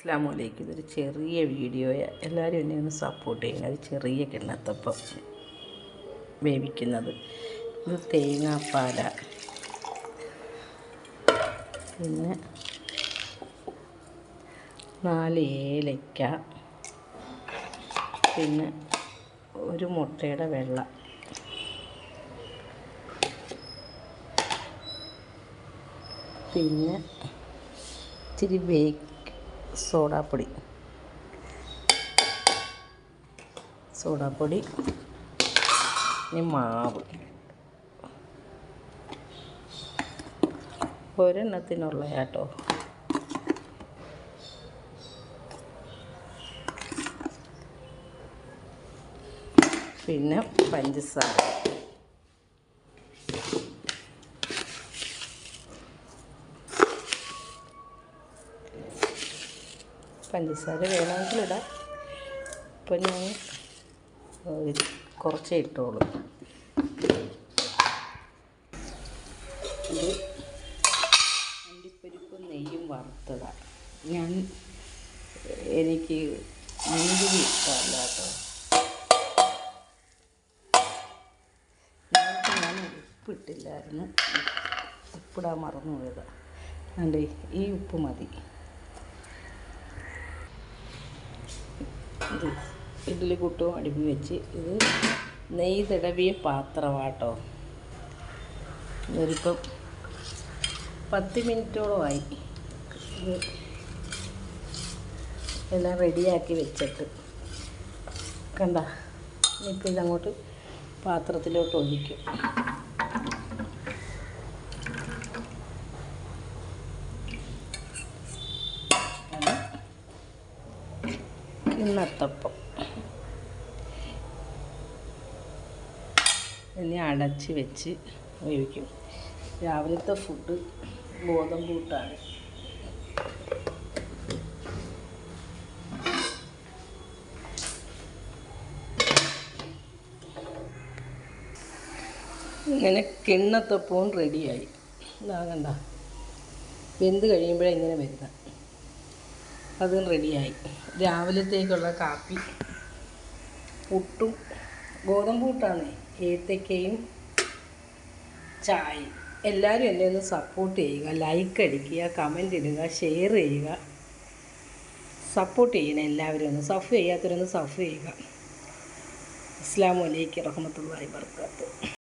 അസ്സാം വലൈക്കും ഇതൊരു ചെറിയ വീഡിയോയാ. എല്ലാവരും എന്നെ ഒന്ന് സപ്പോർട്ട് ചെയ്യണം. ഒരു ചെറിയ കിണ്ണത്തപ്പം വേവിക്കുന്നത്. ഇത് തേങ്ങാപ്പാല. പിന്നെ നാല് ഏലയ്ക്ക പിന്നെ ഒരു മുട്ടയുടെ വെള്ള. പിന്നെ ഇച്ചിരി ബേക്ക് സോഡാപ്പൊടി. സോഡാപ്പൊടി. ഇനി മാവ്. ഒരെണ്ണത്തിനുള്ള കേട്ടോ. പിന്നെ പഞ്ചസാര. പഞ്ചസാര വേണമെങ്കിൽ ഇടാം ഇപ്പം ഞാൻ കുറച്ചേ ഇട്ടോളൂ. ഇത് അണ്ടിപ്പരിപ്പും നെയ്യും വറുത്തതാണ് ഞാൻ എനിക്ക് മുന്തിരി ഇഷ്ടമല്ല കേട്ടോ. ഞാൻ ഉപ്പിട്ടില്ലായിരുന്നു. ഉപ്പിടാൻ മറന്നു പോയതാണ് അതുകൊണ്ട് ഈ ഉപ്പ് മതി. ഇഡ്ഡലി കൂട്ടോ അടുപ്പി വെച്ച് ഇത് നെയ്യ് തിടവിയ പാത്രമാട്ടോ. ഇതിപ്പം പത്ത് മിനിറ്റോളമായി. ഇത് എല്ലാം റെഡിയാക്കി വെച്ചിട്ട്. കണ്ട? ഇനിയിപ്പോൾ ഇതങ്ങോട്ട് പാത്രത്തിലോട്ട് ഒഴിക്കും. ഇന്നത്തപ്പം. ഇനി അടച്ച് വെച്ച് വേവിക്കും. രാവിലത്തെ ഫുഡ് കൂട്ടാണ് ഇങ്ങനെ കിണ്ണത്തപ്പവും റെഡിയായി ഇതാകണ്ട വെന്ത് കഴിയുമ്പോഴേ ഇങ്ങനെ വരുന്നത് അതും റെഡിയായി. രാവിലത്തേക്കുള്ള കാപ്പി. പുട്ടും ഗോതമ്പ് പുട്ടാണ്. ഏത്തക്കയും ചായയും. എല്ലാവരും എന്നെ ഒന്ന് സപ്പോർട്ട് ചെയ്യുക ലൈക്ക് അടിക്കുക കമന്റ് ഇടുക ഷെയർ ചെയ്യുക. സപ്പോർട്ട് ചെയ്യണം എല്ലാവരും ഒന്ന്. സഫ് ചെയ്യാത്തവരൊന്ന് സഫ് ചെയ്യുക. അസ്സാം വലൈക്കും റഹ്മത്തുള്ളാഹി വർക്കാത്തു